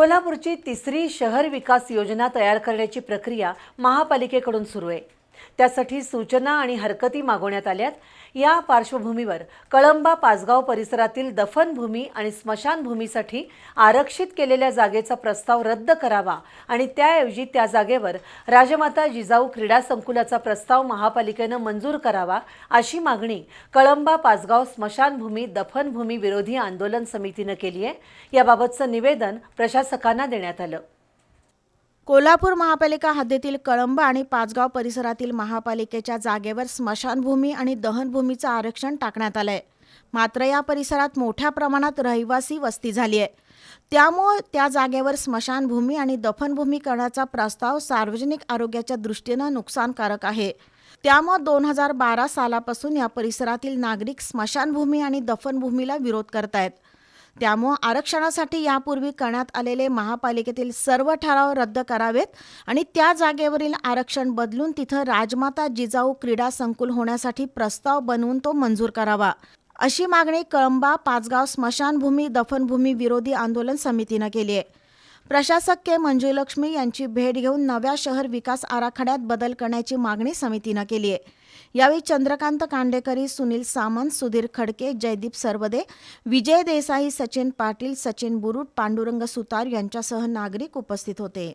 कोल्हापूरची तिसरी शहर विकास योजना तयार करण्याची प्रक्रिया महापालिकेकडून सुरू आहे. त्यासाठी सूचना आणि हरकती मागवण्यात आल्यात. या पार्श्वभूमीवर कळंबा पाचगाव परिसरातील दफनभूमी आणि स्मशानभूमीसाठी आरक्षित केलेल्या जागेचा प्रस्ताव रद्द करावा आणि त्याऐवजी त्या जागेवर राजमाता जिजाऊ क्रीडा संकुलाचा प्रस्ताव महापालिकेनं मंजूर करावा अशी मागणी कळंबा पाचगाव स्मशानभूमी दफनभूमी विरोधी आंदोलन समितीनं केली आहे याबाबतचं निवेदन प्रशासकांना देण्यात आलं. कोल्हापूर महापालिका हद्दीतील कळंब आणि पाचगाव परिसरातील महापालिकेच्या जागेवर स्मशानभूमी आणि दहनभूमीचं आरक्षण टाकण्यात आलंय. मात्र या परिसरात मोठ्या प्रमाणात रहिवासी वस्ती झाली आहे त्यामुळे त्या जागेवर स्मशानभूमी आणि दफनभूमी करण्याचा प्रस्ताव सार्वजनिक आरोग्याच्या दृष्टीनं नुकसानकारक आहे. त्यामुळे दोन हजार बारा सालापासून या परिसरातील नागरिक स्मशानभूमी आणि दफनभूमीला विरोध करतायत. त्यामुळं आरक्षणासाठी यापूर्वी करण्यात आलेले महापालिकेतील सर्व ठराव रद्द करावेत आणि त्या जागेवरील आरक्षण बदलून तिथं राजमाता जिजाऊ क्रीडा संकुल होण्यासाठी प्रस्ताव बनवून तो मंजूर करावा. अशी मागणी कळंबा पाचगाव स्मशानभूमी दफनभूमी विरोधी आंदोलन समितीनं केली आहे. प्रशासक के. मंजुलक्ष्मी यांची भेट घेऊन नव्या शहर विकास आराखड्यात बदल करण्याची मागणी समितीनं केली आहे. यावेळी चंद्रकांत कांडेकरी सुनील सामंत सुधीर खडके जयदीप सरवदे विजय देसाई सचिन पाटील सचिन बुरुट पांडुरंग सुतार यांच्यासह नागरिक उपस्थित होते.